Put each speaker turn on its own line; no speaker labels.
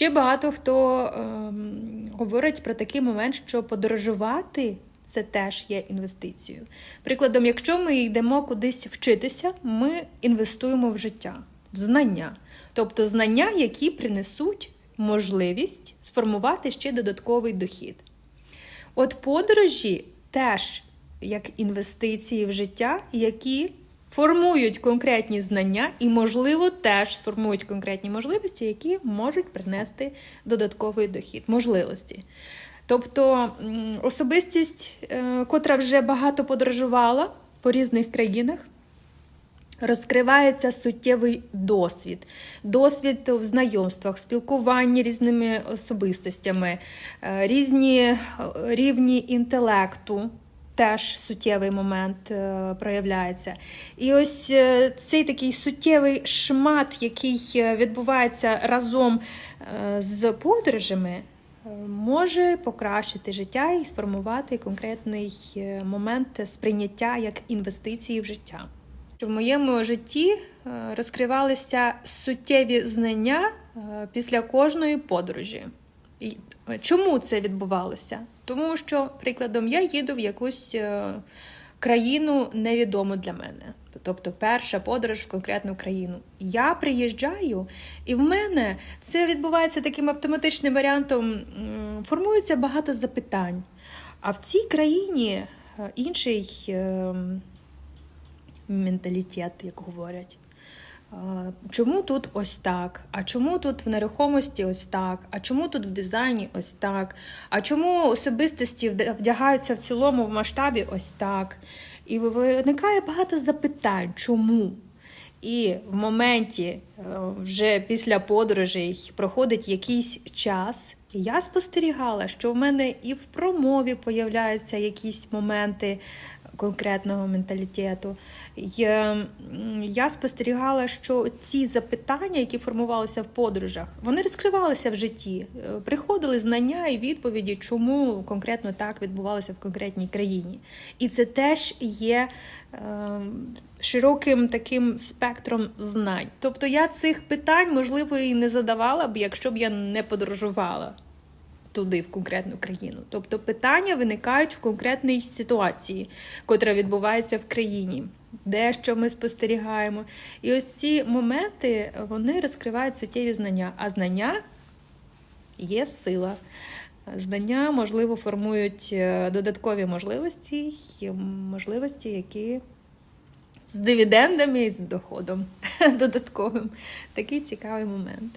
Ще багато хто ем, говорить про такий момент, що подорожувати це теж є інвестицією. Прикладом, якщо ми йдемо кудись вчитися, ми інвестуємо в життя, в знання. Тобто знання, які принесуть можливість сформувати ще додатковий дохід. От подорожі теж як інвестиції в життя, які формують конкретні знання і, можливо, теж сформують конкретні можливості, які можуть принести додатковий дохід, можливості. Тобто особистість, е, котра вже багато подорожувала по різних країнах, розкривається суттєвий досвід, досвід в знайомствах, спілкуванні різними особистостями, е, різні е, рівні інтелекту. Теж суттєвий момент е, проявляється. І ось е, цей такий суттєвий шмат, який е, відбувається разом з подорожами, може покращити життя і сформувати конкретний момент сприйняття як інвестиції в життя. В моєму житті розкривалися суттєві знання після кожної подорожі. Е, чому це відбувалося? Тому що, прикладом, я їду в якусь е, країну невідому для мене. Тобто перша подорож в конкретну країну. Я приїжджаю, і в мене це відбувається таким автоматичним варіантом. Формується багато запитань. А в цій країні е, інший е, менталітет, як говорять. Чому тут ось так? А чому тут в нерухомості ось так? А чому тут в дизайні ось так? А чому особистості вдягаються в цілому в масштабі ось так? І виникає багато запитань, чому? І в моменті, е, вже після подорожей, проходить якийсь час, і я спостерігала, що в мене і в промові появляються якісь моменти конкретного менталітету. Я спостерігала, що ці запитання, які формувалися в подорожах, вони розкривалися в житті. Е, Приходили знання і відповіді, чому конкретно так відбувалося в конкретній країні. І це теж є е, широким таким спектром знань. Тобто я цих питань, можливо, і не задавала б, якщо б я не подорожувала туди, в конкретну країну. Тобто питання виникають в конкретній ситуації, котра відбувається в країні, де що ми спостерігаємо. І ось ці моменти вони розкривають суттєві знання. А знання є сила. Знання, можливо, формують е, додаткові можливості, можливості, які з дивідендами і з доходом додатковим. Такий цікавий момент.